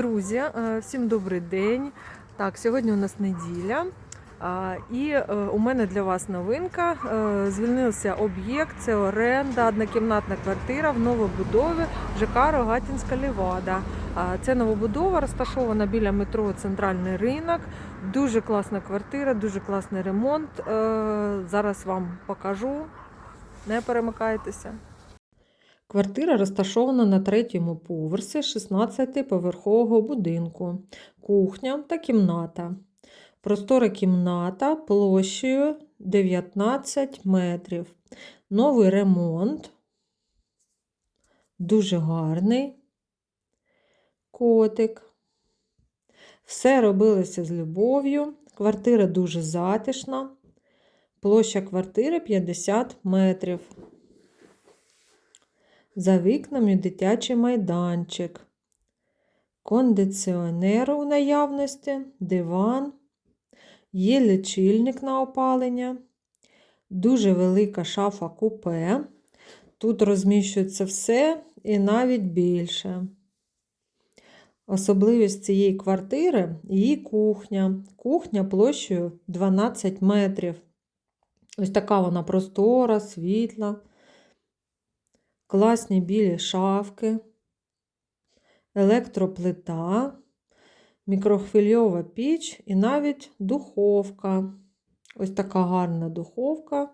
Друзі, е, всім добрий день. Так, сьогодні у нас неділя. І е, у мене для вас новинка. Е, Звільнився об'єкт, це оренда, однокімнатна квартира в новобудові ЖК Рогатінська Лівада. Це новобудова розташована біля метро Центральний ринок. Дуже класна квартира, дуже класний ремонт. Зараз вам покажу. Не перемикайтеся. Квартира розташована на третьому поверсі 16-поверхового будинку, кухня та кімната. Простора кімната площею 19 метрів. Новий ремонт. Дуже гарний котик. Все робилося з любов'ю. Квартира дуже затишна. Площа квартири 50 метрів. За вікнами дитячий майданчик, кондиціонер у наявності, диван, є лічильник на опалення, дуже велика шафа купе. Тут розміщується все і навіть більше. Особливість цієї квартири її кухня. Кухня площею 12 метрів. Ось така вона простора, світла класні білі шафки, електроплита, мікрохвильова піч і навіть духовка. Ось така гарна духовка,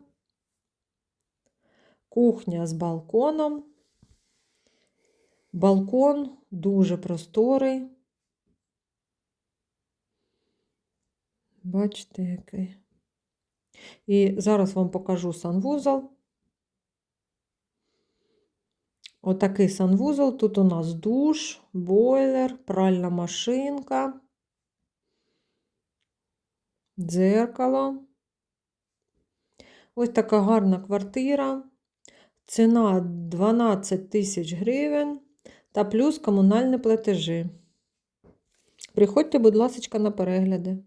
кухня з балконом. Балкон дуже просторий. Бачите, який. І зараз вам покажу санвузол. Отакий санвузол. Тут у нас душ, бойлер, пральна машинка, дзеркало. Ось така гарна квартира. Ціна 12 тисяч гривень та плюс комунальні платежі. Приходьте, будь ласка, на перегляди.